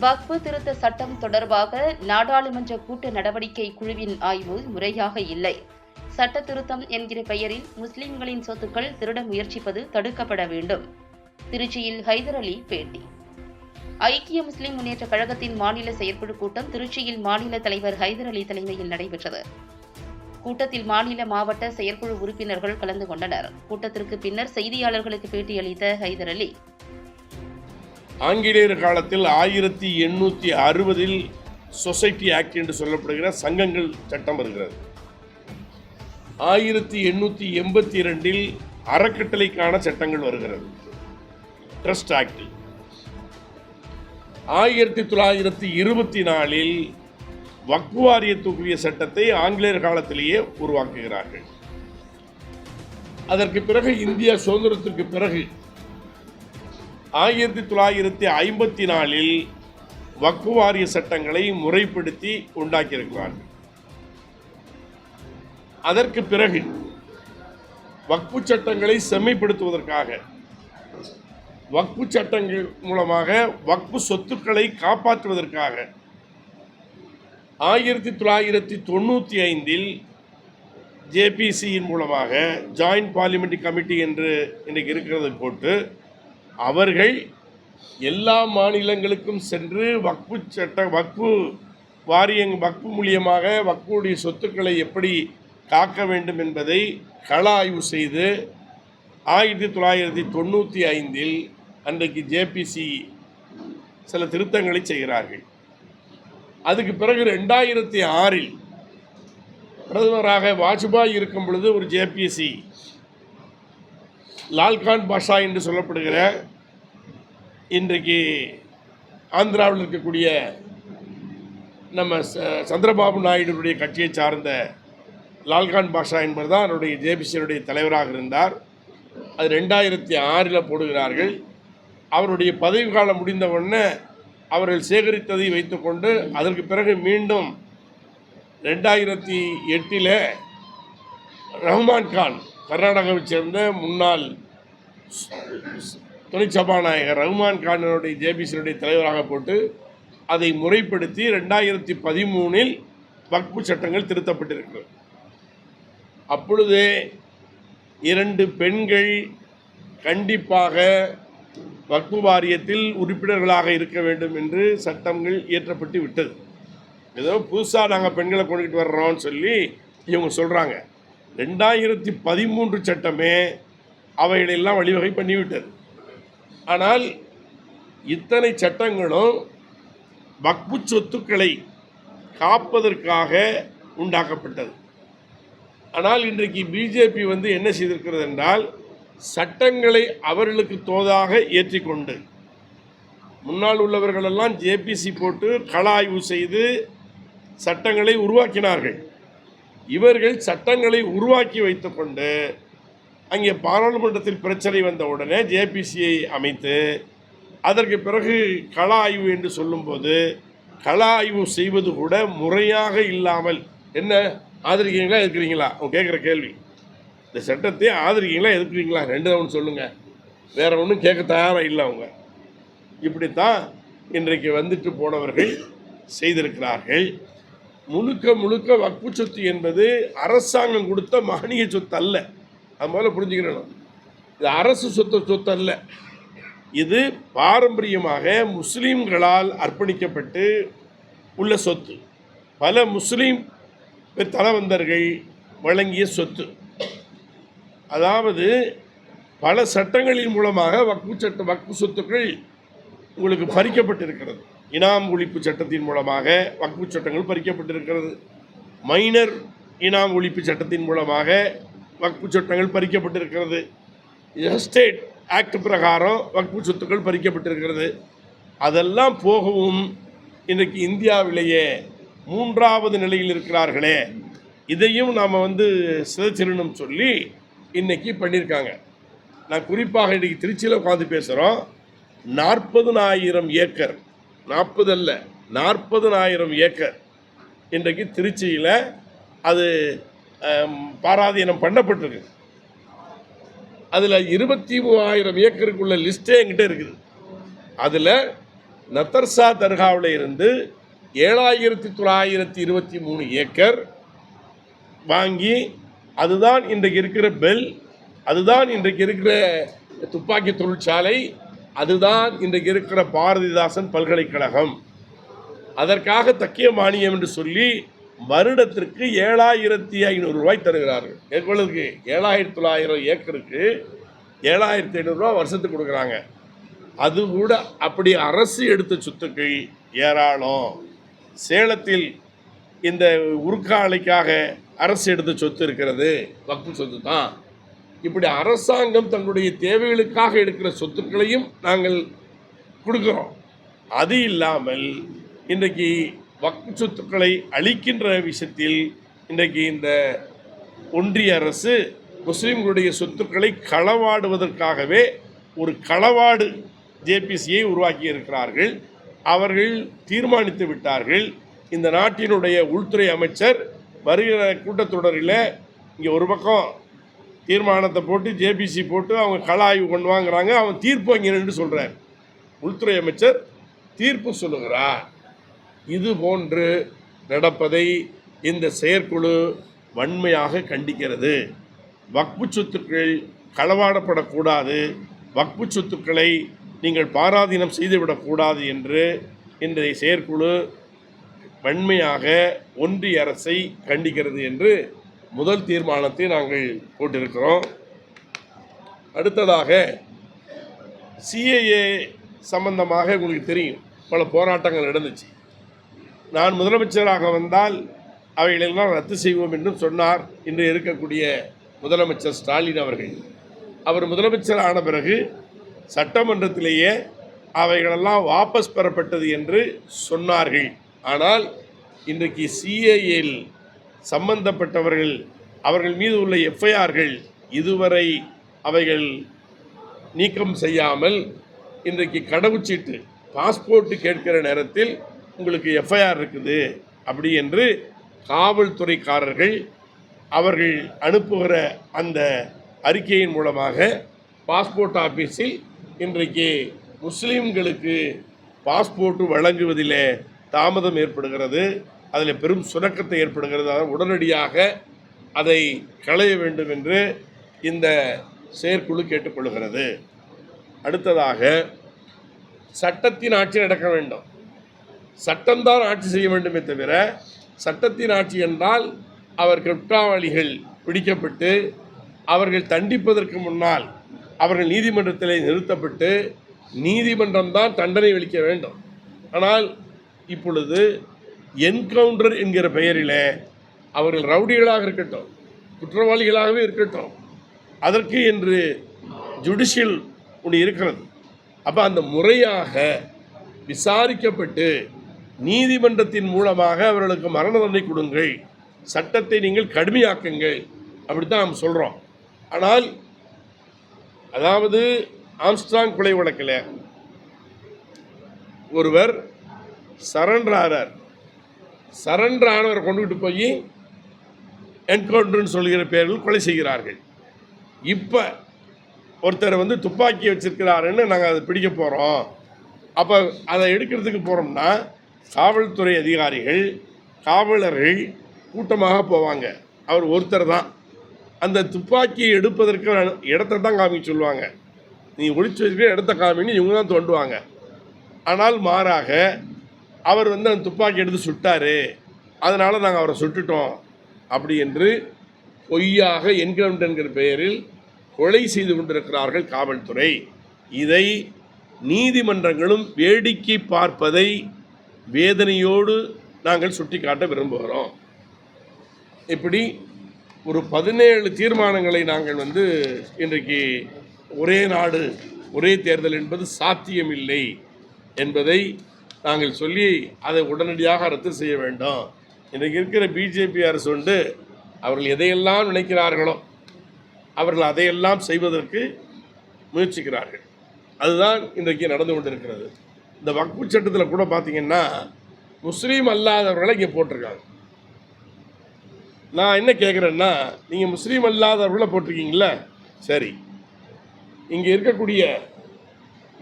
வக்பு திருத்த சட்டம் தொடர்பாக நாடாளுமன்ற கூட்ட நடவடிக்கை குழுவின் ஆய்வு முறையாக இல்லை. சட்ட திருத்தம் என்கிற பெயரில் முஸ்லிம்களின் சொத்துக்கள் திருட முயற்சிப்பது தடுக்கப்பட வேண்டும். திருச்சியில் ஹைதர் அலி பேட்டி. ஐக்கிய முஸ்லிம் முன்னேற்ற கழகத்தின் மாநில செயற்குழு கூட்டம் திருச்சியில் மாநில தலைவர் ஹைதர் அலி தலைமையில் நடைபெற்றது. கூட்டத்தில் மாநில மாவட்ட செயற்குழு உறுப்பினர்கள் கலந்து கொண்டனர். கூட்டத்திற்கு பின்னர் செய்தியாளர்களுக்கு பேட்டியளித்த ஹைதர் அலி ஆங்கிலேயர் காலத்தில் ஆயிரத்தி எண்ணூற்றி அறுபதில் சொசைட்டி ஆக்ட் என்று சொல்லப்படுகிற சங்கங்கள் சட்டம் வருகிறது. ஆயிரத்தி எண்ணூற்றி எண்பத்தி இரண்டில் அறக்கட்டளைக்கான சட்டங்கள் வருகிறது. ட்ரஸ்ட் ஆக்ட் ஆயிரத்தி தொள்ளாயிரத்தி இருபத்தி நாலில் வக்வாரியத்துக்குரிய சட்டத்தை ஆங்கிலேயர் காலத்திலேயே உருவாக்குகிறார்கள். அதற்கு பிறகு இந்தியா சுதந்திரத்திற்கு பிறகு ஆயிரத்தி தொள்ளாயிரத்தி ஐம்பத்தி நாலில் வக்ஃபு வாரிய சட்டங்களை முறைப்படுத்தி உண்டாக்கியிருக்கிறார்கள் அதற்கு பிறகு வக்ஃபு சட்டங்களை செம்மைப்படுத்துவதற்காக வக்ஃபு சட்டங்கள் மூலமாக வக்ஃபு சொத்துக்களை காப்பாற்றுவதற்காக ஆயிரத்தி தொள்ளாயிரத்தி தொண்ணூற்றி ஐந்தில் ஜேபிசியின் மூலமாக ஜாயிண்ட் பார்லிமெண்ட்ரி கமிட்டி என்று இன்றைக்கு இருக்கிறதை போட்டு அவர்கள் எல்லா மாநிலங்களுக்கும் சென்று வக்பு சட்ட வக்பு வாரியங் வக்பு மூலியமாக வக்புடைய சொத்துக்களை எப்படி காக்க வேண்டும் என்பதை கள ஆய்வு செய்து ஆயிரத்தி தொள்ளாயிரத்தி தொண்ணூற்றி ஐந்தில் அன்றைக்கு ஜேபிசி சில திருத்தங்களை செய்கிறார்கள். அதுக்கு பிறகு ரெண்டாயிரத்தி ஆறில் பிரதமராக வாஜ்பாய் இருக்கும் பொழுது ஒரு ஜேபிசி லால்கான் பாஷா என்று சொல்லப்படுகிற இன்றைக்கு ஆந்திராவில் இருக்கக்கூடிய நம்ம ச- சந்திரபாபு நாயுடுடைய கட்சியை சார்ந்த லால்கான் பாஷா என்பவர் தான் அவருடைய ஜேபிசியருடைய தலைவராக இருந்தார். அது ரெண்டாயிரத்தி ஆறில் போடுகிறார்கள். அவருடைய பதவி காலம் முடிந்த உடனே அவர்கள் சேகரித்ததை வைத்துக்கொண்டு அதற்கு பிறகு மீண்டும் ரெண்டாயிரத்தி எட்டில் ரஹ்மான் கான் கர்நாடகாவைச் சேர்ந்த முன்னாள் துணை சபாநாயகர் ரஹ்மான் கானனுடைய ஜேபிசியினுடைய தலைவராக போட்டு அதை முறைப்படுத்தி ரெண்டாயிரத்தி பதிமூணில் வக்பு சட்டங்கள் திருத்தப்பட்டிருக்கிறது. அப்பொழுதே இரண்டு பெண்கள் கண்டிப்பாக வக்பு வாரியத்தில் உறுப்பினர்களாக இருக்க வேண்டும் என்று சட்டங்கள் இயற்றப்பட்டு விட்டது. ஏதோ புதுசாக நாங்கள் பெண்களை கொண்டுகிட்டு வர்றோம்னு சொல்லி இவங்க சொல்கிறாங்க ரெண்டாயிரத்தி பதிமூன்று சட்டமே அவைகளெல்லாம் வழிவகை பண்ணிவிட்டது. ஆனால் இத்தனை சட்டங்களும் வக்பு சொத்துக்களை காப்பதற்காக உண்டாக்கப்பட்டது. ஆனால் இன்றைக்கு பிஜேபி வந்து என்ன செய்திருக்கிறது என்றால் சட்டங்களை அவர்களுக்கு தோதாக ஏற்றிக்கொண்டு முன்னால் உள்ளவர்களெல்லாம் ஜேபிசி போட்டு கள ஆய்வு செய்து சட்டங்களை உருவாக்கினார்கள். இவர்கள் சட்டங்களை உருவாக்கி வைத்துக்கொண்டு அங்கே பாராளுமன்றத்தில் பிரச்சனை வந்த உடனே ஜேபிசியை அமைத்து அதற்கு பிறகு கள ஆய்வு என்று சொல்லும்போது கள ஆய்வு செய்வது கூட முறையாக இல்லாமல் என்ன ஆதரிக்கிறீங்களா எதிர்க்கிறீங்களா? அவங்க கேட்குற கேள்வி. இந்த சட்டத்தை ஆதரிக்கிறீங்களா எதிர்க்கிறீங்களா? ரெண்டு ஒன்று சொல்லுங்கள் வேற ஒன்றும் கேட்க தயாராக இல்லை அவங்க. இப்படித்தான் இன்றைக்கு வந்துட்டு போனவர்கள் செய்திருக்கிறார்கள். முழுக்க முழுக்க வக்பு சொத்து என்பது அரசாங்கம் கொடுத்த மானிய சொத்து அல்ல அது முதல்ல புரிஞ்சுக்கணும். இது அரசு சொத்து சொத்து அல்ல இது பாரம்பரியமாக முஸ்லீம்களால் அர்ப்பணிக்கப்பட்டு உள்ள சொத்து. பல முஸ்லீம் தலவந்தர்கள் வழங்கிய சொத்து. அதாவது பல சட்டங்களின் மூலமாக வக்பு சட்ட வக்பு சொத்துக்கள் உங்களுக்கு பறிக்கப்பட்டிருக்கிறது. இனாம் ஒழிப்பு சட்டத்தின் மூலமாக வக்பு சட்டங்கள் பறிக்கப்பட்டிருக்கிறது. மைனர் இனாம் ஒழிப்பு சட்டத்தின் மூலமாக வக்பு சட்டங்கள் பறிக்கப்பட்டிருக்கிறது. எஸ்டேட் ஆக்ட் பிரகாரம் வக்பு சொத்துக்கள் பறிக்கப்பட்டிருக்கிறது. அதெல்லாம் போகவும் இன்றைக்கு இந்தியாவிலேயே மூன்றாவது நிலையில் இருக்கிறார்களே. இதையும் நாம் வந்து சிதைச்சிடணும் சொல்லி இன்னைக்கு பண்ணியிருக்காங்க. நான் குறிப்பாக இன்றைக்கி திருச்சியில் உட்காந்து பேசுகிறோம் நாற்பதுனாயிரம் ஏக்கர் நாற்பது அல்ல நாற்பதுனாயிரம் ஏக்கர். இன்றைக்கு திருச்சியில் அது பாராதீனம் பண்ணப்பட்டிருக்கு. அதில் இருபத்தி மூவாயிரம் ஏக்கருக்குள்ள லிஸ்ட்டே என்கிட்ட இருக்குது. அதில் நத்தர்சா தர்காவில் இருந்து ஏழாயிரத்தி தொள்ளாயிரத்தி இருபத்தி மூணு ஏக்கர் வாங்கி அதுதான் இன்றைக்கு இருக்கிற பெல் அதுதான் இன்றைக்கு இருக்கிற துப்பாக்கி தொழிற்சாலை அதுதான் இன்றைக்கு இருக்கிற பாரதிதாசன் பல்கலைக்கழகம். அதற்காக தக்கிய மானியம் என்று சொல்லி வருடத்திற்கு ஏழாயிரத்தி ஐநூறு ரூபாய் தருகிறார்கள். எவ்வளவுக்கு? ஏழாயிரத்தி தொள்ளாயிரம் ஏக்கருக்கு ஏழாயிரத்தி ஐநூறுரூவா வருஷத்துக்கு கொடுக்குறாங்க. அது கூட அப்படி அரசு எடுத்த சொத்துக்கு ஏராளம். சேலத்தில் இந்த உருக்காலைக்காக அரசு எடுத்த சொத்து இருக்கிறது. வக்கு சொத்து தான் இப்படி அரசாங்கம் தங்களுடைய தேவைகளுக்காக எடுக்கிற சொத்துக்களையும் நாங்கள் கொடுக்குறோம். அது இல்லாமல் இன்றைக்கு வக்கு சொத்துக்களை அளிக்கின்ற விஷயத்தில் இன்றைக்கு இந்த ஒன்றிய அரசு முஸ்லீம்களுடைய சொத்துக்களை களவாடுவதற்காகவே ஒரு களவாடு ஜேபிசியை உருவாக்கி இருக்கிறார்கள் அவர்கள் தீர்மானித்து விட்டார்கள். இந்த நாட்டினுடைய உள்துறை அமைச்சர் வருகிற கூட்டத்தொடரில் இங்கே ஒரு பக்கம் தீர்மானத்தை போட்டு ஜேபிசி போட்டு அவங்க கள ஆய்வு கொண்டு அவன் தீர்ப்பு வாங்கினு சொல்கிறார் உள்துறை அமைச்சர் தீர்ப்பு சொல்லுகிறார். இது போன்று நடப்பதை இந்த செயற்குழு வன்மையாக கண்டிக்கிறது. வக்பு சொத்துக்கள் களவாடப்படக்கூடாது. வக்பு சொத்துக்களை நீங்கள் பாராதீனம் செய்துவிடக்கூடாது என்று இன்றைய செயற்குழு வன்மையாக ஒன்றிய அரசை கண்டிக்கிறது என்று முதல் தீர்மானத்தை நாங்கள் போட்டிருக்கிறோம். அடுத்ததாக சிஏஏ சம்பந்தமாக உங்களுக்கு தெரியும் பல போராட்டங்கள் நடந்துச்சு. நான் முதலமைச்சராக வந்தால் அவைகளெல்லாம் ரத்து செய்வோம் என்றும் சொன்னார் இன்று இருக்கக்கூடிய முதலமைச்சர் ஸ்டாலின் அவர்கள். அவர் முதலமைச்சர் ஆன பிறகு சட்டமன்றத்திலேயே அவைகளெல்லாம் வாபஸ் பெறப்பட்டது என்று சொன்னார்கள். ஆனால் இன்றைக்கு சிஏஏல் சம்பந்தப்பட்டவர்கள் அவர்கள் மீது உள்ள எஃப்ஐஆர்கள் இதுவரை அவைகள் நீக்கம் செய்யாமல் இன்றைக்கு கடவுச்சீட்டு பாஸ்போர்ட்டு கேட்கிற நேரத்தில் உங்களுக்கு எஃப்ஐஆர் இருக்குது அப்படி என்று காவல்துறைக்காரர்கள் அவர்கள் அனுப்புகிற அந்த அறிக்கையின் மூலமாக பாஸ்போர்ட் ஆஃபீஸில் இன்றைக்கு முஸ்லீம்களுக்கு பாஸ்போர்ட்டு வழங்குவதில் தாமதம் ஏற்படுகிறது. அதில் பெரும் சுணக்கத்தை ஏற்படுகிறது அதனால் உடனடியாக அதை களைய வேண்டும் என்று இந்த செயற்குழு கேட்டுக்கொள்கிறது. அடுத்ததாக சட்டத்தின் ஆட்சி நடக்க வேண்டும். சட்டம்தான் ஆட்சி செய்ய வேண்டுமே தவிர சட்டத்தின் ஆட்சி என்றால் அவர் குற்றவாளிகள் பிடிக்கப்பட்டு அவர்கள் தண்டிப்பதற்கு முன்னால் அவர்கள் நீதிமன்றத்தில் நிறுத்தப்பட்டு நீதிமன்றம் தான் தண்டனை அளிக்க வேண்டும். ஆனால் இப்பொழுது என்கவுண்டர் என்கிற பெயரில் அவர்கள் ரவுடிகளாக இருக்கட்டும் குற்றவாளிகளாகவே இருக்கட்டும் அதற்கு என்று ஜுடிஷியல் ஒன்று இருக்கிறது. அப்போ அந்த முறையாக விசாரிக்கப்பட்டு நீதிமன்றத்தின் மூலமாக அவர்களுக்கு மரண தண்டனை கொடுங்கள் சட்டத்தை நீங்கள் கடுமையாக்குங்கள் அப்படி தான் நாம் சொல்கிறோம் ஆனால் அதாவது ஆம்ஸ்டாங் கொலை வழக்கில் ஒருவர் சரண்டராரர் சரண்டர் ஆனவரை கொண்டுகிட்டு போய் என்கவுண்டர்னு சொல்கிற பேரில் கொலை செய்கிறார்கள். இப்போ ஒருத்தர் வந்து துப்பாக்கி வச்சுருக்கிறாருன்னு நாங்கள் அதை பிடிக்க போகிறோம் அப்போ அதை எடுக்கிறதுக்கு போகிறோம்னா காவல்துறை அதிகாரிகள் காவலர்கள் கூட்டமாக போவாங்க. அவர் ஒருத்தர் தான். அந்த துப்பாக்கியை எடுப்பதற்கு இடத்த தான் காமிக்க சொல்லுவாங்க. நீ ஒழிச்சு வச்சுக்கிற இடத்த காமின்னு இவங்க தான் தோண்டுவாங்க. ஆனால் மாறாக அவர் வந்து அந்த துப்பாக்கி எடுத்து சுட்டாரு. அதனால் நாங்கள் அவரை சுட்டுட்டோம். அப்படி என்று பொய்யாக என்கவுண்டர் என்கிற பெயரில் கொலை செய்து கொண்டிருக்கிறார்கள் காவல்துறை. இதை நீதிமன்றங்களும் வேடிக்கை பார்ப்பதை வேதனையோடு நாங்கள் சுட்டிக்காட்ட விரும்புகிறோம். இப்படி ஒரு பதினேழு தீர்மானங்களை நாங்கள் வந்து இன்றைக்கு ஒரே நாடு ஒரே தேர்தல் என்பது சாத்தியமில்லை என்பதை நாங்கள் சொல்லி அதை உடனடியாக ரத்து செய்ய வேண்டும். இன்றைக்கு இருக்கிற பிஜேபி அரசு உண்டு அவர்கள் எதையெல்லாம் நினைக்கிறார்களோ அவர்கள் அதையெல்லாம் செய்வதற்கு முயற்சிக்கிறார்கள். அதுதான் இன்றைக்கு நடந்து கொண்டிருக்கிறது. இந்த வக்பு சட்டத்தில் கூட பார்த்தீங்கன்னா முஸ்லீம் அல்லாதவர்களை இங்கே போட்டிருக்காங்க. நான் என்ன கேட்குறேன்னா நீங்கள் முஸ்லீம் அல்லாதவர்களை போட்டிருக்கீங்களா சரி. இங்கே இருக்கக்கூடிய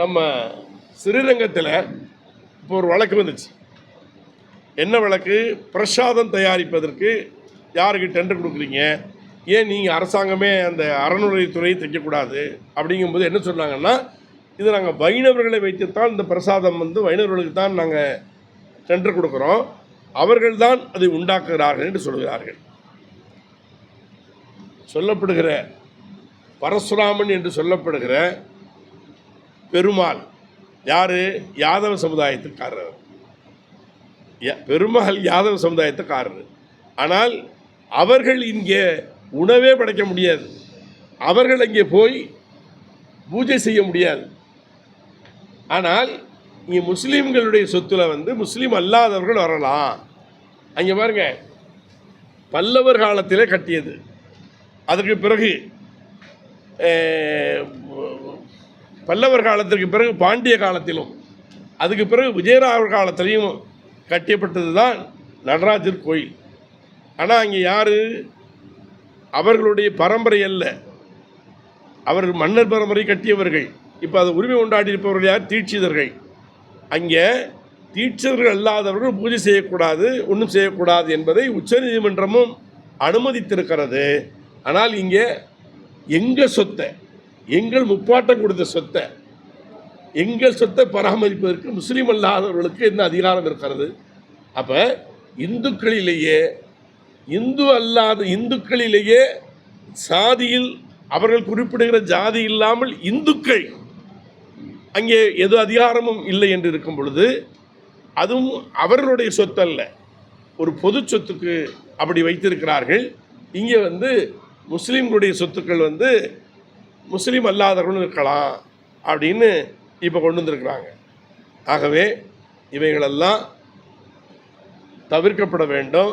நம்ம ஸ்ரீரங்கத்தில் இப்போ ஒரு வழக்கு வந்துச்சு. என்ன வழக்கு? பிரசாதம் தயாரிப்பதற்கு யாருக்கு டெண்டர் கொடுக்குறீங்க? ஏன் நீங்கள் அரசாங்கமே அந்த அறநிலையத்துறையை தைக்கக்கூடாது? அப்படிங்கும்போது என்ன சொன்னாங்கன்னா இது நாங்கள் வைணவர்களை வைத்துத்தான் இந்த பிரசாதம் வந்து வைணவர்களுக்கு தான் நாங்கள் டெண்டர் கொடுக்குறோம். அவர்கள் தான் அதை உண்டாக்குகிறார்கள் என்று சொல்கிறார்கள். சொல்லப்படுகிற பரசுராமன் என்று சொல்லப்படுகிற பெருமாள் யாரு? யாதவ சமுதாயத்துக்காரர் ய- பெருமாள் யாதவ சமுதாயத்துக்காரர். ஆனால் அவர்கள் இங்கே உணவே படைக்க முடியாது. அவர்கள் அங்கே போய் பூஜை செய்ய முடியாது. ஆனால் இங்கே முஸ்லீம்களுடைய சொத்துல வந்து முஸ்லீம் அல்லாதவர்கள் வரலாம். அங்கே பாருங்க பல்லவர் காலத்திலே கட்டியது. அதற்கு பிறகு பல்லவர் காலத்திற்கு பிறகு பாண்டிய காலத்திலும் அதுக்கு பிறகு விஜயராவர் காலத்திலையும் கட்டியப்பட்டது தான் நடராஜர் கோயில். ஆனால் அங்கே யார்? அவர்களுடைய பரம்பரை அல்ல. அவர்கள் மன்னர் பரம்பரை கட்டியவர்கள். இப்போ அதை உரிமை கொண்டாடி இருப்பவர்கள் யார்? தீட்சிதர்கள். அங்கே தீட்சிதர்கள் அல்லாதவர்கள் பூஜை செய்யக்கூடாது ஒன்றும் செய்யக்கூடாது என்பதை உச்சநீதிமன்றமும் அனுமதித்திருக்கிறது. ஆனால் இங்கே எங்கள் சொத்தை? எங்கள் முப்பாட்டம் கொடுத்த சொத்தை எங்கள் சொத்தை பராமரிப்பதற்கு முஸ்லீம் அல்லாதவர்களுக்கு என்ன அதிகாரம் இருக்கிறது? அப்போ இந்துக்களிலேயே இந்து அல்லாத இந்துக்களிலேயே சாதியில் அவர்கள் குறிப்பிடுகிற ஜாதி இல்லாமல் இந்துக்கள் அங்கே எது அதிகாரமும் இல்லை என்று இருக்கும் பொழுது அதுவும் அவர்களுடைய சொத்தல்ல. ஒரு பொது சொத்துக்கு அப்படி வைத்திருக்கிறார்கள். இங்கே வந்து முஸ்லீம்களுடைய சொத்துக்கள் வந்து முஸ்லீம் அல்லாதவர்களும் இருக்கலாம் அப்படின்னு இப்போ கொண்டு வந்திருக்கிறாங்க. ஆகவே இவைகளெல்லாம் தவிர்க்கப்பட வேண்டும்.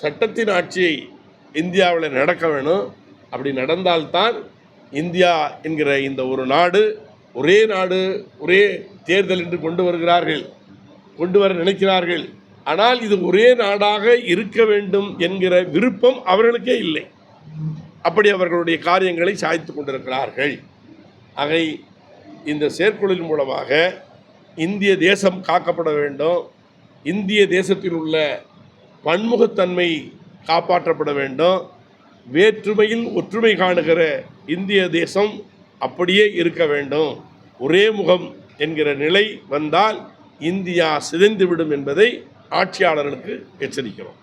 சட்டத்தின் ஆட்சியை இந்தியாவில் நடக்க வேணும். அப்படி நடந்தால்தான் இந்தியா என்கிற இந்த ஒரு நாடு ஒரே நாடு ஒரே தேர்தல் என்று கொண்டு வருகிறார்கள் கொண்டு வர நினைக்கிறார்கள். ஆனால் இது ஒரே நாடாக இருக்க வேண்டும் என்கிற விருப்பம் அவர்களுக்கே இல்லை. அப்படி அவர்களுடைய காரியங்களை சாய்த்து கொண்டிருக்கிறார்கள். ஆகை இந்த செயற்குழுவின் மூலமாக இந்திய தேசம் காக்கப்பட வேண்டும். இந்திய தேசத்தில் உள்ள பன்முகத்தன்மை காப்பாற்றப்பட வேண்டும். வேற்றுமையில் ஒற்றுமை காணுகிற இந்திய தேசம் அப்படியே இருக்க வேண்டும். ஒரே முகம் என்கிற நிலை வந்தால் இந்தியா சிதைந்துவிடும் என்பதை ஆட்சியாளர்களுக்கு எச்சரிக்கிறோம்.